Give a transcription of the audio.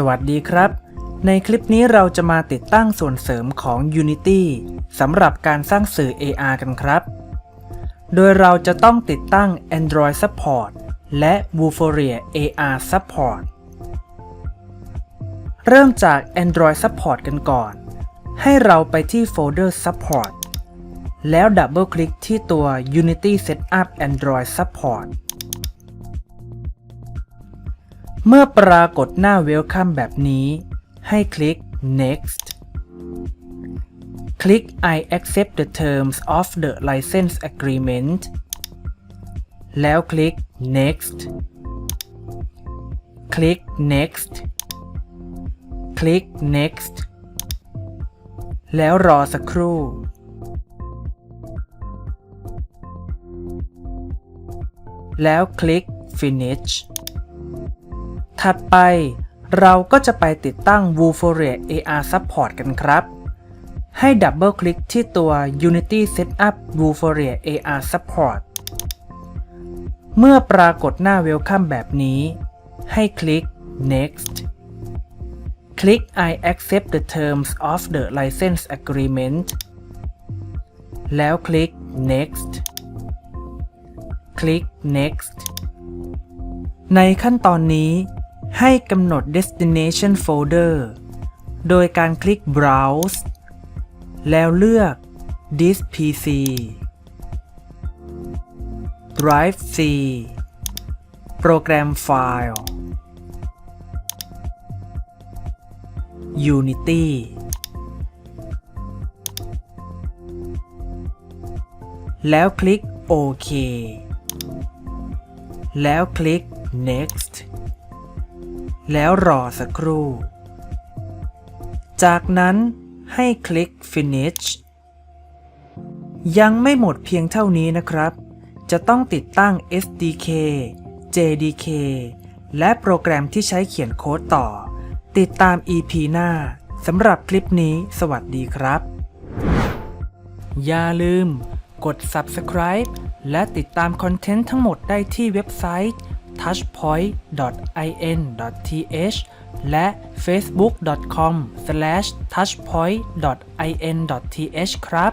สวัสดีครับ ในคลิปนี้เราจะมาติดตั้งส่วนเสริมของ Unity สำหรับการสร้างสื่อ AR กันครับ โดยเราจะต้องติดตั้ง Android Support และ Vuforia AR Support เริ่มจาก Android Support กันก่อน ให้เราไปที่โฟลเดอร์ Support แล้วดับเบิลคลิกที่ตัว Unity Setup Android Support เมื่อปรากฏหน้า Welcome แบบนี้ ให้คลิก Next คลิก I accept the terms of the license agreement แล้วคลิก Next คลิก Next คลิก Next แล้วรอสักครู่ แล้วคลิก Finish ถัดไปเราก็จะไปติดตั้ง Vuforia AR Support กันครับ ให้ดับเบิลคลิกที่ตัว Unity Setup Vuforia AR Support เมื่อปรากฏหน้า Welcome แบบนี้ ให้คลิก Next คลิก I accept the terms of the license agreement แล้วคลิก Next คลิก Next ในขั้นตอนนี้ ให้กำหนด destination folder โดยการคลิก browse แล้วเลือก disk pc drive c โปรแกรมไฟล์ unity แล้วคลิกโอเค แล้วคลิก next แล้วรอสักครู่ จากนั้นให้คลิก finish ยังไม่หมดเพียงเท่านี้นะครับ จะต้องติดตั้ง SDK JDK และโปรแกรมที่ใช้เขียนโค้ดต่อ ติดตาม EP หน้าสำหรับคลิปนี้สวัสดีครับ อย่าลืม กด subscribe และติดตามคอนเทนต์ทั้งหมดได้ที่เว็บไซต์ touchpoint.in.th และ facebook.com/touchpoint.in.th ครับ